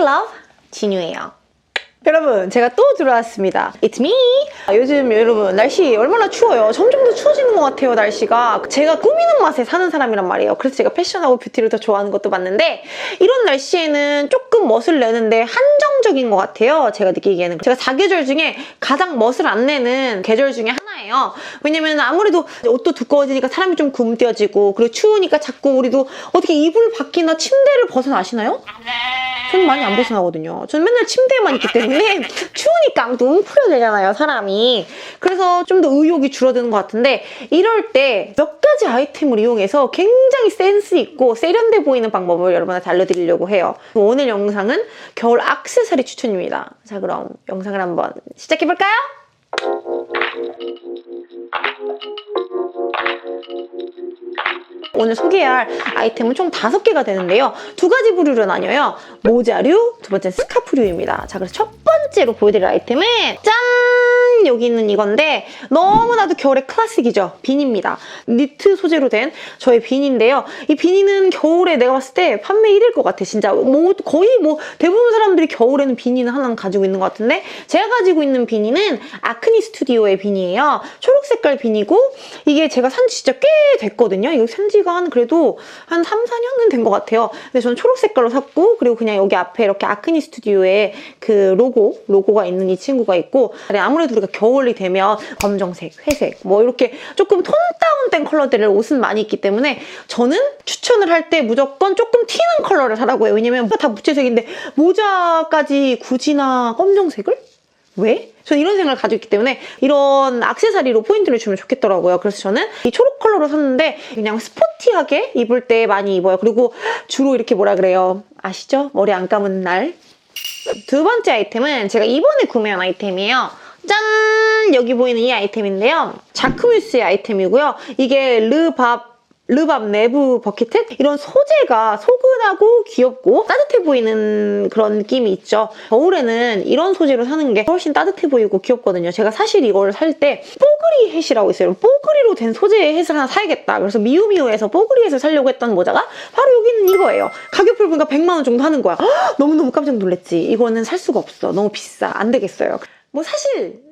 Love 진유예요. 여러분 제가 또 들어왔습니다. It's me. 아, 요즘 여러분 날씨 얼마나 추워요. 점점 더 추워지는 것 같아요 날씨가. 제가 꾸미는 맛에 사는 사람이란 말이에요. 그래서 제가 패션하고 뷰티를 더 좋아하는 것도 맞는데 이런 날씨에는 조금 멋을 내는데 한정적인 것 같아요. 제가 느끼기에는 제가 사계절 중에 가장 멋을 안 내는 계절 중에 하나예요. 왜냐면 아무래도 옷도 두꺼워지니까 사람이 좀 굼띄어지고 그리고 추우니까 자꾸 우리도 어떻게 이불 밖이나 침대를 벗어나시나요? 저는 많이 안 벗어나거든요. 저는 맨날 침대에만 있기 때문에 추우니까 또 웅크려 되잖아요, 사람이. 그래서 좀 더 의욕이 줄어드는 것 같은데 이럴 때 몇 가지 아이템을 이용해서 굉장히 센스 있고 세련돼 보이는 방법을 여러분한테 알려드리려고 해요. 오늘 영상은 겨울 액세서리 추천입니다. 자, 그럼 영상을 한번 시작해볼까요? 오늘 소개할 아이템은 총 다섯 개가 되는데요. 두 가지 부류로 나뉘어요. 모자류, 두 번째는 스카프류입니다. 자, 그래서 첫 번째로 보여드릴 아이템은 짠! 여기 있는 이건데 너무나도 겨울의 클래식이죠. 비니입니다. 니트 소재로 된 저의 비니인데요. 이 비니는 겨울에 내가 봤을 때 판매 1일 것 같아. 진짜 뭐 거의 뭐 대부분 사람들이 겨울에는 비니는 하나는 가지고 있는 것 같은데 제가 가지고 있는 비니는 아크니 스튜디오의 비니예요. 초록 색깔 비니고 이게 제가 산 지 진짜 꽤 됐거든요. 이거 산 지가 한 그래도 한 3, 4년은 된 것 같아요. 근데 저는 초록 색깔로 샀고 그리고 그냥 여기 앞에 이렇게 아크니 스튜디오의 그 로고, 로고가 있는 이 친구가 있고 아무래도 우리가 겨울이 되면 검정색, 회색 뭐 이렇게 조금 톤 다운된 컬러들을 옷은 많이 있기 때문에 저는 추천을 할 때 무조건 조금 튀는 컬러를 사라고 해요. 왜냐면 다 무채색인데 모자까지 굳이나 검정색을? 왜? 저는 이런 생각을 가지고 있기 때문에 이런 악세사리로 포인트를 주면 좋겠더라고요. 그래서 저는 이 초록 컬러로 샀는데 그냥 스포티하게 입을 때 많이 입어요. 그리고 주로 이렇게 뭐라 그래요? 아시죠? 머리 안 감은 날. 두 번째 아이템은 제가 이번에 구매한 아이템이에요. 짠! 여기 보이는 이 아이템인데요. 자크뮤스의 아이템이고요. 이게 르밥 르밥 내부 버킷햇 이런 소재가 소근하고 귀엽고 따뜻해 보이는 그런 느낌이 있죠. 겨울에는 이런 소재로 사는 게 훨씬 따뜻해 보이고 귀엽거든요. 제가 사실 이걸 살 때 뽀글이 햇이라고 있어요. 뽀글이로 된 소재의 햇을 하나 사야겠다. 그래서 미우미우에서 뽀글이 햇을 사려고 했던 모자가 바로 여기 있는 이거예요. 가격표를 보니까 100만 원 정도 하는 거야. 헉, 너무너무 깜짝 놀랐지. 이거는 살 수가 없어. 너무 비싸. 안 되겠어요. 뭐 사실 뭐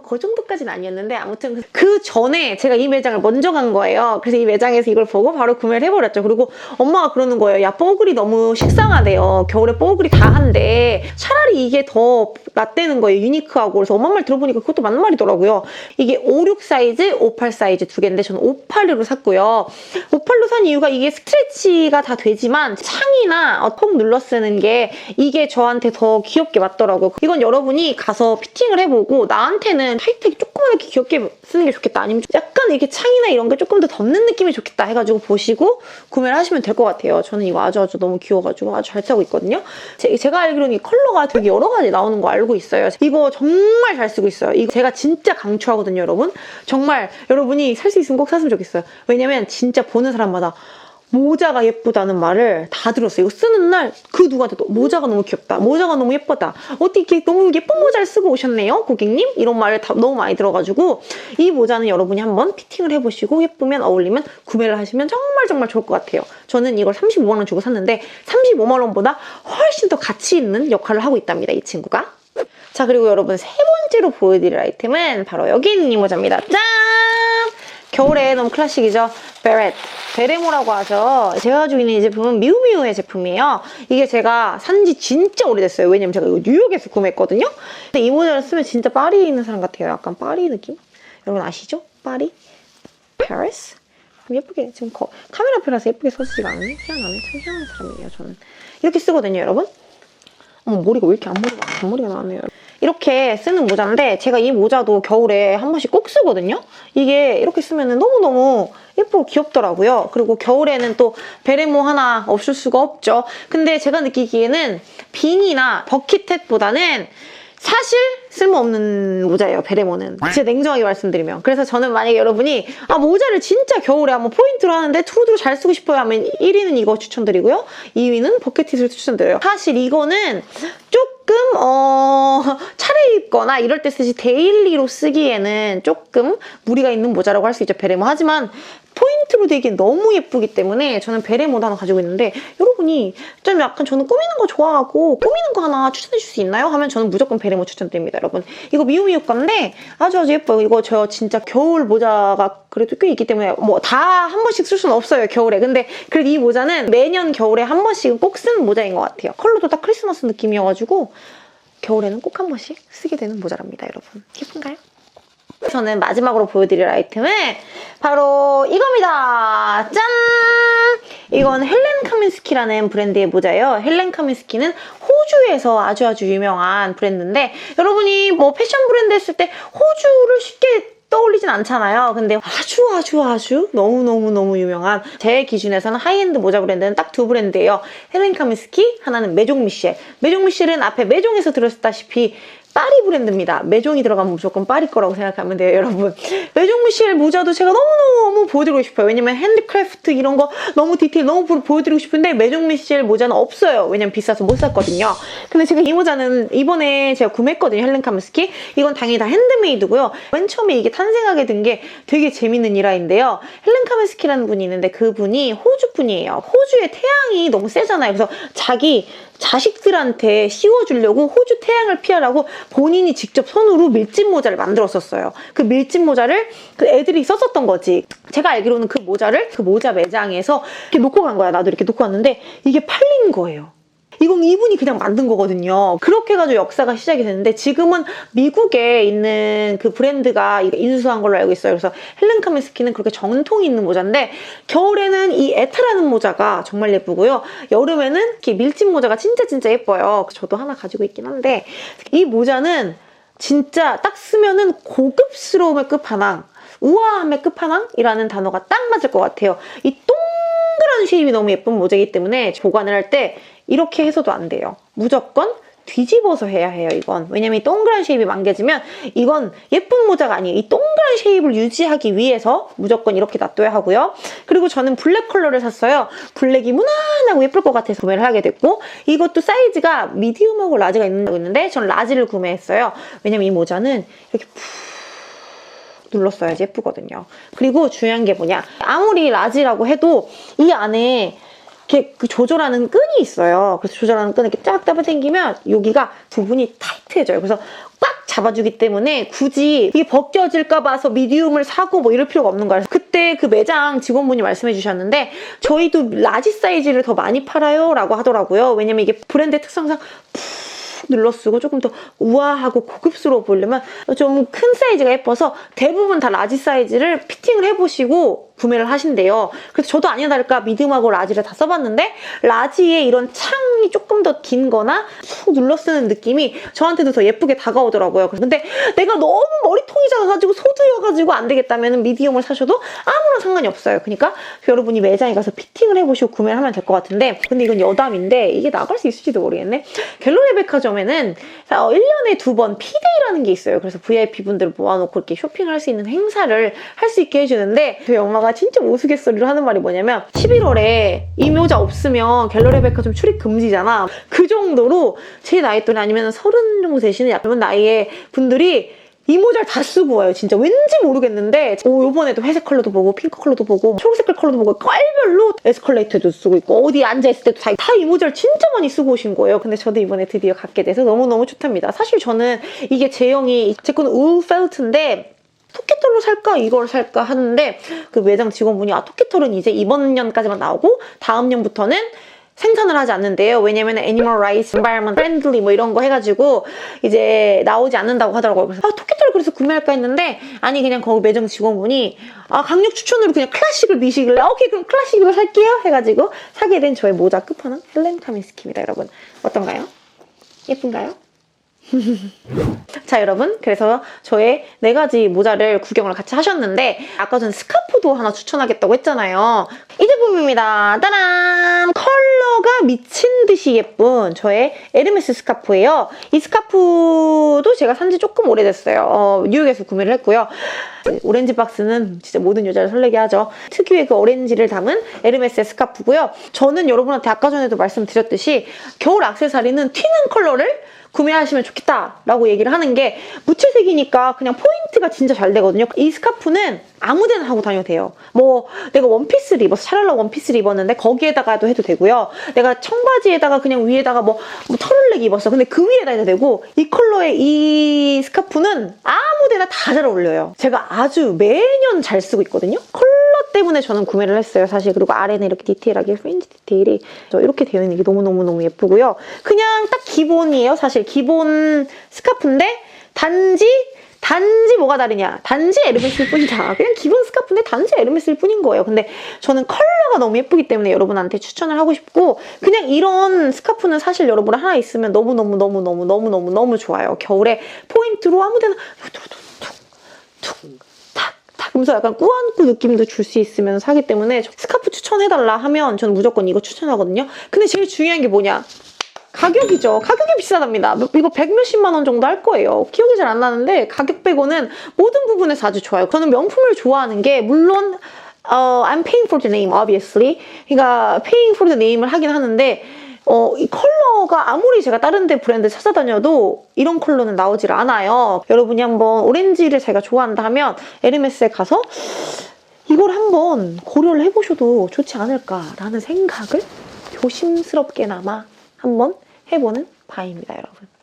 그 정도까지는 아니었는데 아무튼 그 전에 제가 이 매장을 먼저 간 거예요. 그래서 이 매장에서 이걸 보고 바로 구매를 해버렸죠. 그리고 엄마가 그러는 거예요. 야 뽀글이 너무 식상하대요. 겨울에 뽀글이 다 한대. 차라리 이게 더 낫대는 거예요. 유니크하고. 그래서 엄마 말 들어보니까 그것도 맞는 말이더라고요. 이게 56 사이즈, 58 사이즈 두 개인데 저는 58로 샀고요. 58로 산 이유가 이게 스트레치가 다 되지만 창이나 어, 톡 눌러 쓰는 게 이게 저한테 더 귀엽게 맞더라고요. 이건 여러분이 가서 피팅을 해보고 나한테는 타이트하게 조그맣게 귀엽게 쓰는 게 좋겠다. 아니면 약간 이렇게 창이나 이런 게 조금 더 덮는 느낌이 좋겠다 해가지고 보시고 구매를 하시면 될 것 같아요. 저는 이거 아주 아주 너무 귀여워가지고 아주 잘 쓰고 있거든요. 제, 제가 알기로는 이 컬러가 되게 여러 가지 나오는 거 알고 있어요. 이거 정말 잘 쓰고 있어요. 이거 제가 진짜 강추하거든요, 여러분. 정말 여러분이 살 수 있으면 꼭 샀으면 좋겠어요. 왜냐면 진짜 보는 사람마다 모자가 예쁘다는 말을 다 들었어요. 이거 쓰는 날 그 누구한테도 모자가 너무 귀엽다. 모자가 너무 예쁘다. 어떻게 이렇게 너무 예쁜 모자를 쓰고 오셨네요, 고객님? 이런 말을 다 너무 많이 들어가지고 이 모자는 여러분이 한번 피팅을 해보시고 예쁘면 어울리면 구매를 하시면 정말 정말 좋을 것 같아요. 저는 이걸 35만 원 주고 샀는데 35만 원보다 훨씬 더 가치 있는 역할을 하고 있답니다, 이 친구가. 자 그리고 여러분 세 번째로 보여드릴 아이템은 바로 여기 있는 이 모자입니다. 짠! 겨울에 너무 클래식이죠. 베렛. 베레모라고 하죠. 제가 가지고 있는 이 제품은 미우미우의 제품이에요. 이게 제가 산지 진짜 오래됐어요. 왜냐면 제가 이거 뉴욕에서 구매했거든요. 근데 이 모자를 쓰면 진짜 파리에 있는 사람 같아요. 약간 파리 느낌? 여러분 아시죠? 파리? 파리스? 예쁘게 지금 거, 카메라 앞이라서 예쁘게 서지가 않네. 희한하네. 참 희한한 사람이에요. 저는 이렇게 쓰거든요, 여러분. 어머 머리가 왜 이렇게 앞머리가 앞머리가 나왔네요. 이렇게 쓰는 모자인데 제가 이 모자도 겨울에 한 번씩 꼭 쓰거든요. 이게 이렇게 쓰면 너무너무 예쁘고 귀엽더라고요. 그리고 겨울에는 또 베레모 하나 없을 수가 없죠. 근데 제가 느끼기에는 빈이나 버킷햇보다는 사실 쓸모없는 모자예요, 베레모는. 진짜 냉정하게 말씀드리면. 그래서 저는 만약에 여러분이 아 모자를 진짜 겨울에 한번 포인트로 하는데 투루두루 잘 쓰고 싶어요 하면 1위는 이거 추천드리고요. 2위는 버킷햇을 추천드려요. 사실 이거는 조금 어 차라리 입거나 이럴 때 쓰지 데일리로 쓰기에는 조금 무리가 있는 모자라고 할 수 있죠 베레모. 하지만 포인트로 되기엔 너무 예쁘기 때문에 저는 베레모도 하나 가지고 있는데 여러분이 좀 약간 저는 꾸미는 거 좋아하고 꾸미는 거 하나 추천해 줄 수 있나요? 하면 저는 무조건 베레모 추천드립니다 여러분. 이거 미우미우 건데 아주 아주 예뻐요. 이거 저 진짜 겨울 모자가 그래도 꽤 있기 때문에 뭐 다 한 번씩 쓸 수는 없어요 겨울에. 근데 그래도 이 모자는 매년 겨울에 한 번씩은 꼭 쓰는 모자인 것 같아요. 컬러도 딱 크리스마스 느낌이어가지고 겨울에는 꼭 한 번씩 쓰게 되는 모자랍니다 여러분 예쁜가요? 저는 마지막으로 보여드릴 아이템은 바로 이겁니다. 짠! 이건 헬렌 카민스키라는 브랜드의 모자예요. 헬렌 카민스키는 호주에서 아주 아주 유명한 브랜드인데 여러분이 뭐 패션 브랜드 했을 때 호주를 쉽게 떠올리진 않잖아요. 근데 아주 아주 아주 너무너무너무 유명한 제 기준에서는 하이엔드 모자 브랜드는 딱 두 브랜드예요. 헬렌 카민스키, 하나는 메종 미셸. 메종 미셸은 앞에 메종에서 들었다시피 파리 브랜드입니다. 메종이 들어가면 무조건 파리 거라고 생각하면 돼요, 여러분. 메종 미셸 모자도 제가 너무너무 보여드리고 싶어요. 왜냐면 핸드크래프트 이런 거 너무 디테일 너무 보- 보여드리고 싶은데 메종 미셸 모자는 없어요. 왜냐면 비싸서 못 샀거든요. 근데 제가 이 모자는 이번에 제가 구매했거든요, 헬렌 카무스키. 이건 당연히 다 핸드메이드고요. 맨 처음에 이게 탄생하게 된 게 되게 재밌는 일화인데요. 헬렌 카무스키라는 분이 있는데 그 분이 호주 분이에요. 호주의 태양이 너무 세잖아요. 그래서 자기 자식들한테 씌워주려고 호주 태양을 피하라고 본인이 직접 손으로 밀짚 모자를 만들었었어요. 그 밀짚 모자를 그 애들이 썼었던 거지. 제가 알기로는 그 모자를 그 모자 매장에서 이렇게 놓고 간 거야. 나도 이렇게 놓고 왔는데 이게 팔린 거예요. 이건 이분이 그냥 만든 거거든요. 그렇게 해가지고 역사가 시작이 됐는데 지금은 미국에 있는 그 브랜드가 인수한 걸로 알고 있어요. 그래서 헬렌 카민스키는 그렇게 정통이 있는 모자인데 겨울에는 이 에타라는 모자가 정말 예쁘고요. 여름에는 이렇게 밀짚 모자가 진짜 진짜 예뻐요. 저도 하나 가지고 있긴 한데 이 모자는 진짜 딱 쓰면은 고급스러움의 끝판왕, 우아함의 끝판왕이라는 단어가 딱 맞을 것 같아요. 이 동그란 쉐입이 너무 예쁜 모자이기 때문에 보관을 할때 이렇게 해서도 안 돼요. 무조건 뒤집어서 해야 해요, 이건. 왜냐면 이 동그란 쉐입이 망개지면 이건 예쁜 모자가 아니에요. 이 동그란 쉐입을 유지하기 위해서 무조건 이렇게 놔둬야 하고요. 그리고 저는 블랙 컬러를 샀어요. 블랙이 무난하고 예쁠 것 같아서 구매를 하게 됐고 이것도 사이즈가 미디움하고 라지가 있는데 저는 라지를 구매했어요. 왜냐면 이 모자는 이렇게 푹 눌렀어야지 예쁘거든요. 그리고 중요한 게 뭐냐. 아무리 라지라고 해도 이 안에 이렇게 그 조절하는 끈이 있어요. 그래서 조절하는 끈을 이렇게 쫙 잡아당기면 여기가 부분이 타이트해져요. 그래서 꽉 잡아주기 때문에 굳이 이게 벗겨질까 봐서 미디움을 사고 뭐 이럴 필요가 없는 거예요. 그때 그 매장 직원분이 말씀해 주셨는데 저희도 라지 사이즈를 더 많이 팔아요 라고 하더라고요. 왜냐면 이게 브랜드의 특성상 푹 눌러 쓰고 조금 더 우아하고 고급스러워 보이려면 좀 큰 사이즈가 예뻐서 대부분 다 라지 사이즈를 피팅을 해보시고 구매를 하신대요. 그래서 저도 아니나 다를까 미디움하고 라지를 다 써봤는데 라지의 이런 창 이 조금 더 긴 거나 푹 눌러 쓰는 느낌이 저한테도 더 예쁘게 다가오더라고요. 근데 내가 너무 머리통이 작아가지고 소두여가지고 안 되겠다면 미디움을 사셔도 아무런 상관이 없어요. 그러니까 여러분이 매장에 가서 피팅을 해보시고 구매를 하면 될 것 같은데 근데 이건 여담인데 이게 나갈 수 있을지도 모르겠네. 갤러리 백화점에는 1년에 두 번 피데이라는 게 있어요. 그래서 VIP 분들 모아놓고 이렇게 쇼핑할 수 있는 행사를 할 수 있게 해주는데 저희 엄마가 진짜 우스갯소리로 하는 말이 뭐냐면 11월에 이 모자 없으면 갤러리 백화점 출입 금지잖아. 그 정도로 제 나이 또래 아니면 서른 정도 되시는 약간 나이의 분들이 이 모자를 다 쓰고 와요. 진짜 왠지 모르겠는데 오 요번에도 회색 컬러도 보고 핑크 컬러도 보고 초록색 컬러도 보고 깔별로 에스컬레이터도 쓰고 있고 어디 앉아있을 때도 다 이 모자를 진짜 많이 쓰고 오신 거예요. 근데 저도 이번에 드디어 갖게 돼서 너무너무 좋답니다. 사실 저는 이게 제형이 제 거는 울 펠트인데 토끼털로 살까 이걸 살까 하는데 그 매장 직원분이 아 토끼털은 이제 이번 년까지만 나오고 다음 년부터는 생산을 하지 않는데요. 왜냐면 애니멀 라이스, environment 뭐 이런 거 해가지고 이제 나오지 않는다고 하더라고요. 그래서 아 토끼털 그래서 구매할까 했는데 아니 그냥 거기 매장 직원분이 아 강력 추천으로 그냥 클래식을 미시길래 아, 오케이 그럼 클래식으로 살게요 해가지고 사게 된 저의 모자 끝판왕 헬렌 카민스키입니다 여러분 어떤가요? 예쁜가요? 자 여러분. 그래서 저의 네 가지 모자를 구경을 같이 하셨는데 아까 전 스카프도 하나 추천하겠다고 했잖아요. 이 제품입니다. 따란! 컬러가 미친 듯이 예쁜 저의 에르메스 스카프예요. 이 스카프도 제가 산 지 조금 오래됐어요. 어, 뉴욕에서 구매를 했고요. 오렌지 박스는 진짜 모든 여자를 설레게 하죠. 특유의 그 오렌지를 담은 에르메스의 스카프고요. 저는 여러분한테 아까 전에도 말씀드렸듯이 겨울 악세사리는 튀는 컬러를 구매하시면 좋겠다라고 얘기를 하는 게 무채색이니까 그냥 포인트가 진짜 잘 되거든요. 이 스카프는 아무데나 하고 다녀도 돼요. 뭐 내가 원피스를 입어서 샤랄라 원피스를 입었는데 거기에다가도 해도 되고요. 내가 청바지에다가 그냥 위에다가 뭐, 뭐 털을넥 입었어. 근데 그 위에다 해도 되고 이 컬러의 이 스카프는 아무데나 다 잘 어울려요. 제가 아주 매년 잘 쓰고 있거든요. 컬러 때문에 저는 구매를 했어요. 사실 그리고 아래는 이렇게 디테일하게 프린지 디테일이 저 이렇게 되어 있는 게 너무너무너무 예쁘고요. 그냥 딱 기본이에요. 사실 기본 스카프인데 단지 단지 뭐가 다르냐? 단지 에르메스일 뿐이다. 그냥 기본 스카프인데 단지 에르메스일 뿐인 거예요. 근데 저는 컬러가 너무 예쁘기 때문에 여러분한테 추천을 하고 싶고 그냥 이런 스카프는 사실 여러분 하나 있으면 너무너무너무너무너무너무 너무 좋아요. 겨울에 포인트로 아무데나 툭툭탁 탁 하면서 약간 꾸안꾸 느낌도 줄 수 있으면 사기 때문에 스카프 추천해달라 하면 저는 무조건 이거 추천하거든요. 근데 제일 중요한 게 뭐냐? 가격이죠. 가격이 비싸답니다. 이거 백 몇십만 원 정도 할 거예요. 기억이 잘 안 나는데 가격 빼고는 모든 부분에서 아주 좋아요. 저는 명품을 좋아하는 게 물론 어, I'm paying for the name, obviously. 그러니까 paying for the name을 하긴 하는데 어, 이 컬러가 아무리 제가 다른 데 브랜드 찾아다녀도 이런 컬러는 나오질 않아요. 여러분이 한번 오렌지를 제가 좋아한다 하면 에르메스에 가서 이걸 한번 고려를 해보셔도 좋지 않을까라는 생각을 조심스럽게나마 한번 해보는 바입니다, 여러분.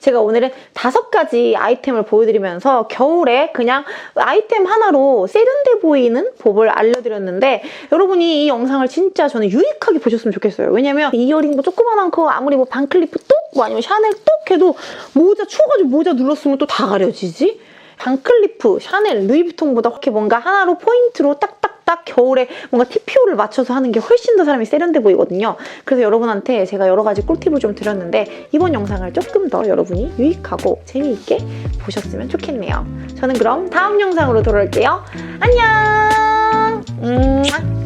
제가 오늘은 다섯 가지 아이템을 보여드리면서 겨울에 그냥 아이템 하나로 세련돼 보이는 법을 알려드렸는데 여러분이 이 영상을 진짜 저는 유익하게 보셨으면 좋겠어요. 왜냐면 이어링 뭐 조그만한 거 아무리 뭐 반클리프 똑뭐 아니면 샤넬 똑 해도 모자 추워가지고 모자 눌렀으면 또 다 가려지지? 반클리프, 샤넬, 루이비통보다 이렇게 뭔가 하나로 포인트로 딱딱 딱 겨울에 뭔가 TPO를 맞춰서 하는 게 훨씬 더 사람이 세련돼 보이거든요. 그래서 여러분한테 제가 여러 가지 꿀팁을 좀 드렸는데 이번 영상을 조금 더 여러분이 유익하고 재미있게 보셨으면 좋겠네요. 저는 그럼 다음 영상으로 돌아올게요. 안녕! 음